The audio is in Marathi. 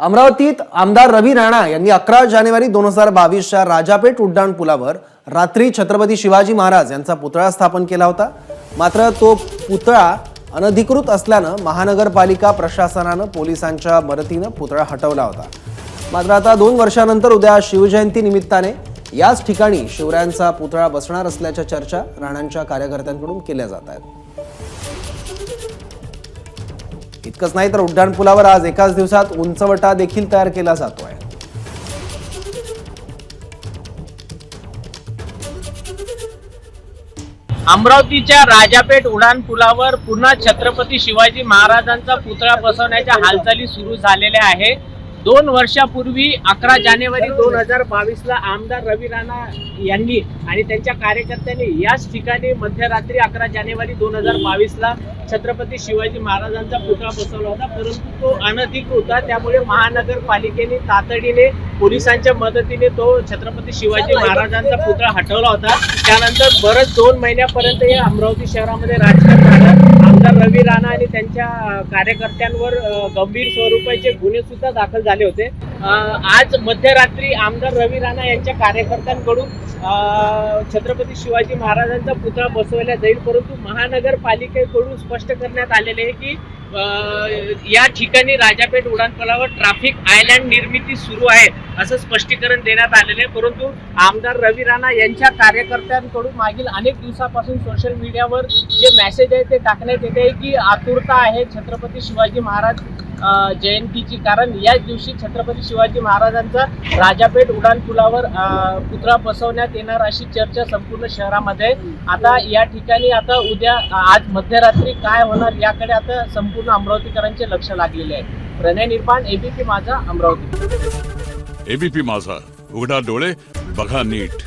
अमरावतीत आमदार रवी राणा यांनी अकरा जानेवारी दोन हजार बावीसच्या राजापेठ उड्डाणपुलावर रात्री छत्रपती शिवाजी महाराज यांचा पुतळा स्थापन केला होता. मात्र तो पुतळा अनधिकृत असल्यानं महानगरपालिका प्रशासनानं पोलिसांच्या मदतीनं पुतळा हटवला होता. मात्र आता दोन वर्षानंतर उद्या शिवजयंती निमित्ताने याच ठिकाणी शिवरायांचा पुतळा बसणार असल्याच्या चर्चा राणांच्या कार्यकर्त्यांकडून केल्या जात आहेत. इतकंच नाही तर उड्डाणपुलावर आज एकाच दिवसात उंचवटा देखील तयार केला जातो आहे अमरावतीच्या राजापेठ उड्डाणपुलावर पुन्हा छत्रपती शिवाजी महाराजांचा पुतळा बसवण्याच्या हालचाली सुरू झालेल्या आहे दोन वर्षापूर्वी अकरा जानेवारी दोन हजार बावीसला आमदार रवी राणा यांनी आणि त्यांच्या कार्यकर्त्यांनी याच ठिकाणी मध्यरात्री अकरा जानेवारी दोन हजार बावीसला छत्रपती शिवाजी महाराजांचा पुतळा बसवला होता. परंतु तो अनधिकृत होता. त्यामुळे महानगरपालिकेने तातडीने पोलिसांच्या मदतीने तो छत्रपती शिवाजी महाराजांचा पुतळा हटवला होता. त्यानंतर बरंच दोन महिन्यापर्यंत हे अमरावती शहरामध्ये राजकारण झालं. आमदार रवी राणा आणि त्यांच्या कार्यकर्त्यांवर गंभीर स्वरूपाचे गुन्हे सुद्धा दाखल झाले होते. आज मध्यरात्री आमदार रवी राणा यांच्या कार्यकर्त्यांकडून छत्रपती शिवाजी महाराजांचा पुतळा बसवला जाईल. परंतु महानगरपालिकेकडून स्पष्ट करण्यात आलेले आहे की या ठिकाणी राजापेठ उड्डाणपुलावर ट्रॅफिक आयलँड निर्मिती सुरू आहे असं स्पष्टीकरण देण्यात आलेलं आहे. परंतु आमदार रवी राणा यांच्या कार्यकर्त्यांकडून मागील अनेक दिवसापासून सोशल मीडियावर जे मेसेज आहे ते टाकण्यात येते की आतुरता आहे छत्रपती शिवाजी महाराज जयंतीची. कारण याच दिवशी छत्रपती शिवाजी महाराजांचा राजापेठ उड्डाण पुलावर पुतळा बसवण्यात येणार अशी चर्चा संपूर्ण शहरामध्ये. आता या ठिकाणी आता उद्या आज मध्यरात्री काय होणार याकडे आता संपूर्ण अमरावतीकरांचे लक्ष लागलेले आहे. प्रणय निर्माण एबीपी माझा अमरावती. एबीपी माझा. उघडा डोळे बघा नीट.